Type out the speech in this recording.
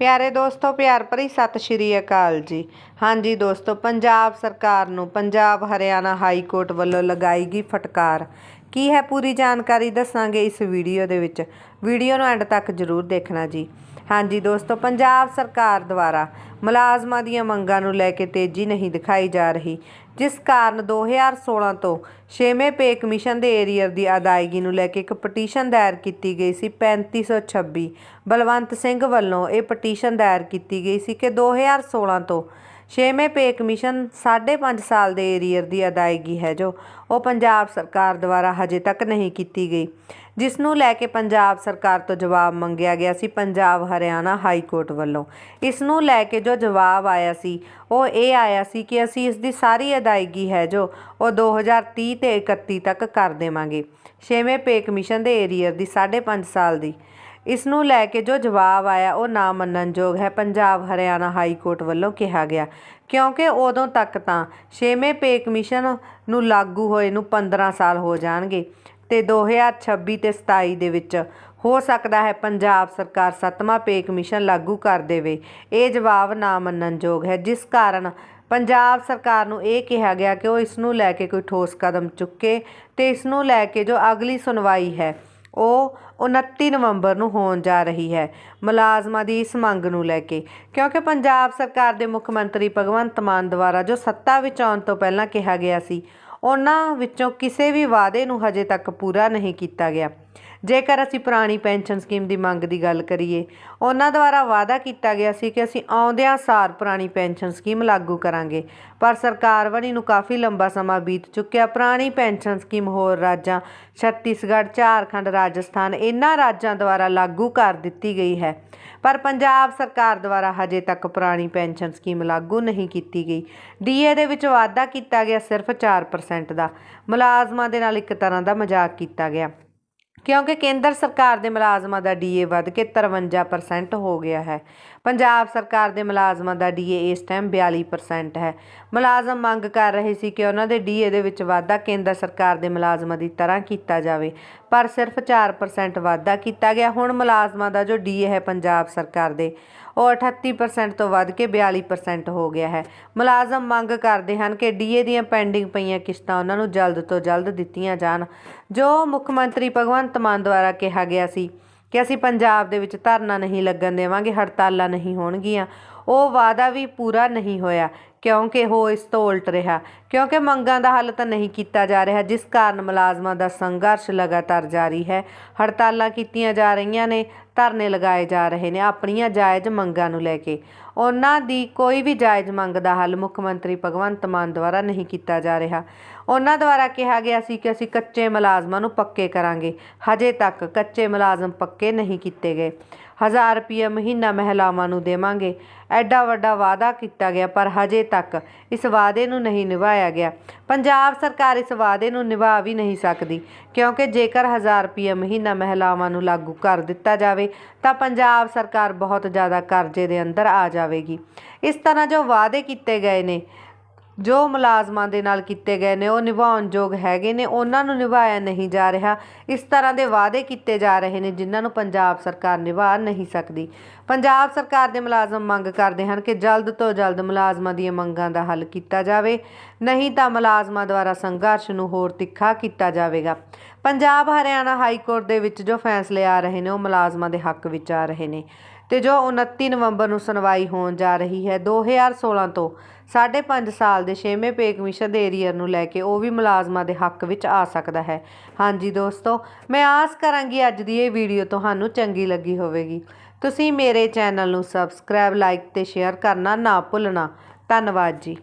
ਪਿਆਰੇ ਦੋਸਤੋ, ਪਿਆਰ ਭਰੀ ਸਤਿ ਸ਼੍ਰੀ ਅਕਾਲ ਜੀ। ਹਾਂਜੀ ਦੋਸਤੋ, ਪੰਜਾਬ ਸਰਕਾਰ ਨੂੰ ਪੰਜਾਬ ਹਰਿਆਣਾ ਹਾਈ ਕੋਰਟ ਵੱਲੋਂ ਲਗਾਈ ਗਈ ਫਟਕਾਰ। ਕੀ ਹੈ ਪੂਰੀ ਜਾਣਕਾਰੀ ਦੱਸਾਂਗੇ ਇਸ ਵੀਡੀਓ ਦੇ ਵਿੱਚ। ਵੀਡੀਓ ਨੂੰ ਐਂਡ ਤੱਕ ਜ਼ਰੂਰ ਦੇਖਣਾ ਜੀ। ਹਾਂਜੀ ਦੋਸਤੋ, ਪੰਜਾਬ ਸਰਕਾਰ ਦੁਆਰਾ ਮੁਲਾਜ਼ਮਾਂ ਦੀਆਂ ਮੰਗਾਂ ਨੂੰ ਲੈ ਕੇ ਤੇਜ਼ੀ ਨਹੀਂ ਦਿਖਾਈ ਜਾ ਰਹੀ, ਜਿਸ ਕਾਰਨ 2016 ਤੋਂ ਛੇਵੇਂ ਪੇ ਕਮਿਸ਼ਨ ਦੇ ਏਰੀਅਰ ਦੀ ਅਦਾਇਗੀ ਨੂੰ ਲੈ ਕੇ ਇੱਕ ਪਟੀਸ਼ਨ ਦਾਇਰ ਕੀਤੀ ਗਈ ਸੀ 3526 ਬਲਵੰਤ ਸਿੰਘ ਵੱਲੋਂ ਇਹ ਪਟੀਸ਼ਨ ਦਾਇਰ ਕੀਤੀ ਗਈ ਸੀ ਕਿ 2016 ਤੋਂ ਛੇਵੇਂ ਪੇ ਕਮਿਸ਼ਨ 5.5 ਸਾਲ ਦੇ ਏਰੀਅਰ ਦੀ ਅਦਾਇਗੀ ਹੈ ਜੋ ਉਹ ਪੰਜਾਬ ਸਰਕਾਰ ਦੁਆਰਾ ਹਜੇ ਤੱਕ ਨਹੀਂ ਕੀਤੀ ਗਈ। ਜਿਸ ਨੂੰ ਲੈ ਕੇ ਪੰਜਾਬ ਸਰਕਾਰ ਤੋਂ ਜਵਾਬ ਮੰਗਿਆ ਗਿਆ ਸੀ ਪੰਜਾਬ ਹਰਿਆਣਾ ਹਾਈ ਕੋਰਟ ਵੱਲੋਂ। ਇਸ ਨੂੰ ਲੈ ਕੇ ਜੋ ਜਵਾਬ ਆਇਆ ਸੀ, ਉਹ ਇਹ ਆਇਆ ਸੀ ਕਿ ਅਸੀਂ ਇਸ ਦੀ ਸਾਰੀ ਅਦਾਇਗੀ ਹੈ ਜੋ ਉਹ 2030 ਤੇ 31 ਤੱਕ ਕਰ ਦੇਵਾਂਗੇ। ਛੇਵੇਂ ਪੇ ਕਮਿਸ਼ਨ ਦੇ ਏਰੀਅਰ ਦੀ 5.5 ਸਾਲ ਦੀ ਇਸ ਨੂੰ ਲੈ ਕੇ ਜੋ ਜਵਾਬ ਆਇਆ ਉਹ ਨਾ ਮੰਨਣਯੋਗ ਹੈ, ਪੰਜਾਬ ਹਰਿਆਣਾ ਹਾਈ ਕੋਰਟ ਵੱਲੋਂ ਕਿਹਾ ਗਿਆ। ਕਿਉਂਕਿ ਉਦੋਂ ਤੱਕ ਤਾਂ ਛੇਵੇਂ ਪੇ ਕਮਿਸ਼ਨ ਨੂੰ ਲਾਗੂ ਹੋਏ ਨੂੰ 15 ਸਾਲ ਹੋ ਜਾਣਗੇ ਤੇ 2026 ਤੇ 27 ਦੇ ਵਿੱਚ ਹੋ ਸਕਦਾ ਹੈ ਪੰਜਾਬ ਸਰਕਾਰ ਸੱਤਵਾਂ ਪੇ ਕਮਿਸ਼ਨ ਲਾਗੂ ਕਰ ਦੇਵੇ। ਇਹ ਜਵਾਬ ਨਾ ਮੰਨਣਯੋਗ ਹੈ। ਜਿਸ ਕਾਰਨ ਪੰਜਾਬ ਸਰਕਾਰ ਨੂੰ ਇਹ ਕਿਹਾ ਗਿਆ ਕਿ ਉਹ ਇਸ ਨੂੰ ਲੈ ਕੇ ਕੋਈ ਠੋਸ ਕਦਮ ਚੁੱਕੇ ਤੇ ਇਸ ਨੂੰ ਲੈ ਕੇ ਜੋ ਅਗਲੀ ਸੁਣਵਾਈ ਹੈ, ਉਹ 29 ਨਵੰਬਰ ਨੂੰ ਹੋਣ ਜਾ ਰਹੀ ਹੈ ਮੁਲਾਜ਼ਮਾਂ ਦੀ ਇਸ ਮੰਗ ਨੂੰ ਲੈ ਕੇ। ਕਿਉਂਕਿ ਪੰਜਾਬ ਸਰਕਾਰ ਦੇ ਮੁੱਖ ਮੰਤਰੀ ਭਗਵੰਤ ਮਾਨ ਦੁਆਰਾ ਜੋ ਸੱਤਾ ਵਿੱਚ ਆਉਣ ਤੋਂ ਪਹਿਲਾਂ ਕਿਹਾ ਗਿਆ ਸੀ, ਉਹਨਾਂ ਵਿੱਚੋਂ ਕਿਸੇ ਵੀ ਵਾਅਦੇ ਨੂੰ ਹਜੇ ਤੱਕ ਪੂਰਾ ਨਹੀਂ ਕੀਤਾ ਗਿਆ। ਜੇਕਰ ਅਸੀਂ ਪੁਰਾਣੀ ਪੈਨਸ਼ਨ ਸਕੀਮ ਦੀ ਮੰਗ ਦੀ ਗੱਲ ਕਰੀਏ, ਉਹਨਾਂ ਦੁਆਰਾ ਵਾਅਦਾ ਕੀਤਾ ਗਿਆ ਸੀ ਕਿ ਅਸੀਂ ਆਉਂਦਿਆਂ ਸਾਰ ਪੁਰਾਣੀ ਪੈਨਸ਼ਨ ਸਕੀਮ ਲਾਗੂ ਕਰਾਂਗੇ। ਪਰ ਸਰਕਾਰ ਬਣੀ ਨੂੰ ਕਾਫੀ ਲੰਬਾ ਸਮਾਂ ਬੀਤ ਚੁੱਕਿਆ। ਪੁਰਾਣੀ ਪੈਨਸ਼ਨ ਸਕੀਮ ਹੋਰ ਰਾਜਾਂ, ਛੱਤੀਸਗੜ੍ਹ, ਝਾਰਖੰਡ, ਰਾਜਸਥਾਨ ਇਹਨਾਂ ਰਾਜਾਂ ਦੁਆਰਾ ਲਾਗੂ ਕਰ ਦਿੱਤੀ ਗਈ ਹੈ। ਪਰ ਪੰਜਾਬ ਸਰਕਾਰ ਦੁਆਰਾ ਹਜੇ ਤੱਕ ਪੁਰਾਣੀ ਪੈਨਸ਼ਨ ਸਕੀਮ ਲਾਗੂ ਨਹੀਂ ਕੀਤੀ ਗਈ। ਡੀਏ ਦੇ ਵਿੱਚ ਵਾਅਦਾ ਕੀਤਾ ਗਿਆ ਸਿਰਫ 4% ਦਾ। ਮੁਲਾਜ਼ਮਾਂ ਦੇ ਨਾਲ ਇੱਕ ਤਰ੍ਹਾਂ ਦਾ ਮਜ਼ਾਕ ਕੀਤਾ ਗਿਆ। ਕਿਉਂਕਿ ਕੇਂਦਰ ਸਰਕਾਰ ਦੇ ਮੁਲਾਜ਼ਮਾਂ ਦਾ ਡੀਏ ਵੱਧ ਕੇ 53% ਹੋ ਗਿਆ ਹੈ। ਪੰਜਾਬ ਸਰਕਾਰ ਦੇ ਮੁਲਾਜ਼ਮਾਂ ਦਾ ਡੀਏ ਇਸ ਟਾਈਮ 42% ਹੈ। ਮੁਲਾਜ਼ਮ ਮੰਗ ਕਰ ਰਹੇ ਸੀ ਕਿ ਉਹਨਾਂ ਦੇ ਡੀਏ ਦੇ ਵਿੱਚ ਵਾਧਾ ਕੇਂਦਰ ਸਰਕਾਰ ਦੇ ਮੁਲਾਜ਼ਮਾਂ ਦੀ ਤਰ੍ਹਾਂ ਕੀਤਾ ਜਾਵੇ, ਪਰ ਸਿਰਫ 4% ਵਾਧਾ ਕੀਤਾ ਗਿਆ। ਹੁਣ ਮੁਲਾਜ਼ਮਾਂ ਦਾ ਜੋ ਡੀਏ ਹੈ ਪੰਜਾਬ ਸਰਕਾਰ ਦੇ, ਉਹ 38% ਤੋਂ ਵੱਧ ਕੇ 42% ਹੋ ਗਿਆ ਹੈ। ਮੁਲਾਜ਼ਮ ਮੰਗ ਕਰਦੇ ਹਨ ਕਿ ਡੀਏ ਦੀਆਂ ਪੈਂਡਿੰਗ ਪਈਆਂ ਕਿਸ਼ਤਾਂ ਉਹਨਾਂ ਨੂੰ ਜਲਦ ਤੋਂ ਜਲਦ ਦਿੱਤੀਆਂ ਜਾਣ, ਜੋ ਮੁੱਖ ਮੰਤਰੀ ਭਗਵੰਤ ਮਾਨ ਦੁਆਰਾ ਕਿਹਾ ਗਿਆ ਸੀ। ਕਿ ਅਸੀਂ ਪੰਜਾਬ ਦੇ ਵਿੱਚ ਧਰਨਾ ਨਹੀਂ ਲੱਗਣ ਦੇਵਾਂਗੇ, ਹੜਤਾਲਾਂ ਨਹੀਂ ਹੋਣਗੀਆਂ। ਉਹ ਵਾਅਦਾ ਵੀ ਪੂਰਾ ਨਹੀਂ ਹੋਇਆ। ਕਿਉਂਕਿ ਉਹ ਇਸ ਤੋਂ ਉਲਟ ਰਿਹਾ। ਕਿਉਂਕਿ ਮੰਗਾਂ ਦਾ ਹੱਲ ਤਾਂ ਨਹੀਂ ਕੀਤਾ ਜਾ ਰਿਹਾ, ਜਿਸ ਕਾਰਨ ਮੁਲਾਜ਼ਮਾਂ ਦਾ ਸੰਘਰਸ਼ ਲਗਾਤਾਰ ਜਾਰੀ ਹੈ। ਹੜਤਾਲਾਂ ਕੀਤੀਆਂ ਜਾ ਰਹੀਆਂ ਨੇ, ਧਰਨੇ ਲਗਾਏ ਜਾ ਰਹੇ ਨੇ, ਆਪਣੀਆਂ ਜਾਇਜ਼ ਮੰਗਾਂ ਨੂੰ ਲੈ ਕੇ। ਉਹਨਾਂ ਦੀ ਕੋਈ ਵੀ ਜਾਇਜ਼ ਮੰਗ ਦਾ ਹੱਲ ਮੁੱਖ ਮੰਤਰੀ ਭਗਵੰਤ ਮਾਨ ਦੁਆਰਾ ਨਹੀਂ ਕੀਤਾ ਜਾ ਰਿਹਾ। ਉਹਨਾਂ ਦੁਆਰਾ ਕਿਹਾ ਗਿਆ ਸੀ ਕਿ ਅਸੀਂ ਕੱਚੇ ਮੁਲਾਜ਼ਮਾਂ ਨੂੰ ਪੱਕੇ ਕਰਾਂਗੇ। ਹਜੇ ਤੱਕ ਕੱਚੇ ਮੁਲਾਜ਼ਮ ਪੱਕੇ ਨਹੀਂ ਕੀਤੇ ਗਏ। 1000 ਰੁਪਏ ਮਹੀਨਾ ਮਹਿਲਾਵਾਂ ਨੂੰ ਦੇਵਾਂਗੇ। ਐਡਾ ਵੱਡਾ ਵਾਅਦਾ ਕੀਤਾ ਗਿਆ, ਪਰ ਹਜੇ ਤੱਕ ਇਸ ਵਾਅਦੇ ਨੂੰ ਨਹੀਂ ਨਿਭਾਇਆ ਗਿਆ। ਪੰਜਾਬ ਸਰਕਾਰ ਇਸ ਵਾਅਦੇ ਨੂੰ ਨਿਭਾ ਵੀ ਨਹੀਂ ਸਕਦੀ, ਕਿਉਂਕਿ ਜੇਕਰ 1000 ਰੁਪਏ ਮਹੀਨਾ ਮਹਿਲਾਵਾਂ ਨੂੰ ਲਾਗੂ ਕਰ ਦਿੱਤਾ ਜਾਵੇ, ਤਾਂ ਪੰਜਾਬ ਸਰਕਾਰ ਬਹੁਤ ਜ਼ਿਆਦਾ ਕਰਜ਼ੇ ਦੇ ਅੰਦਰ ਆ ਜਾਵੇਗੀ। ਇਸ ਤਰ੍ਹਾਂ ਜੋ ਵਾਅਦੇ ਕੀਤੇ ਗਏ ਨੇ ਜੋ ਮੁਲਾਜ਼ਮਾਂ ਦੇ ਨਾਲ ਕੀਤੇ ਗਏ ਨੇ, ਉਹ ਨਿਭਾਉਣ ਯੋਗ ਹੈਗੇ ਨੇ, ਉਹਨਾਂ ਨੂੰ ਨਿਭਾਇਆ ਨਹੀਂ ਜਾ ਰਿਹਾ। ਇਸ ਤਰ੍ਹਾਂ ਦੇ ਵਾਅਦੇ ਕੀਤੇ ਜਾ ਰਹੇ ਨੇ, ਜਿਨ੍ਹਾਂ ਨੂੰ ਪੰਜਾਬ ਸਰਕਾਰ ਨਿਭਾ ਨਹੀਂ ਸਕਦੀ। ਪੰਜਾਬ ਸਰਕਾਰ ਦੇ ਮੁਲਾਜ਼ਮ ਮੰਗ ਕਰਦੇ ਹਨ ਕਿ ਜਲਦ ਤੋਂ ਜਲਦ ਮੁਲਾਜ਼ਮਾਂ ਦੀਆਂ ਮੰਗਾਂ ਦਾ ਹੱਲ ਕੀਤਾ ਜਾਵੇ। ਨਹੀਂ ਤਾਂ ਮੁਲਾਜ਼ਮਾਂ ਦੁਆਰਾ ਸੰਘਰਸ਼ ਨੂੰ ਹੋਰ ਤਿੱਖਾ ਕੀਤਾ ਜਾਵੇਗਾ। ਪੰਜਾਬ ਹਰਿਆਣਾ ਹਾਈ ਕੋਰਟ ਦੇ ਵਿੱਚ ਜੋ ਫੈਸਲੇ ਆ ਰਹੇ ਨੇ, ਉਹ ਮੁਲਾਜ਼ਮਾਂ ਦੇ ਹੱਕ ਵਿੱਚ ਆ ਰਹੇ ਨੇ ਤੇ ਜੋ 29 ਨਵੰਬਰ ਨੂੰ ਸੁਣਵਾਈ ਹੋਣ ਜਾ ਰਹੀ ਹੈ 2016 ਤੋਂ 5.5 ਸਾਲ ਦੇ ਛੇਵੇਂ ਪੇ ਕਮਿਸ਼ਨ ਦੇ ਏਰੀਅਰ ਨੂੰ ਲੈ ਕੇ ਉਹ ਵੀ ਮੁਲਾਜ਼ਮਾਂ ਦੇ ਹੱਕ ਵਿੱਚ ਆ ਸਕਦਾ ਹੈ। ਹਾਂਜੀ ਦੋਸਤੋ, ਮੈਂ ਆਸ ਕਰਾਂਗੀ ਅੱਜ ਦੀ ਇਹ ਵੀਡੀਓ ਤੁਹਾਨੂੰ ਚੰਗੀ ਲੱਗੀ ਹੋਵੇਗੀ। ਤੁਸੀਂ ਮੇਰੇ ਚੈਨਲ ਨੂੰ ਸਬਸਕ੍ਰਾਈਬ, ਲਾਈਕ ਤੇ ਸ਼ੇਅਰ ਕਰਨਾ ਨਾ ਭੁੱਲਣਾ। ਧੰਨਵਾਦ ਜੀ।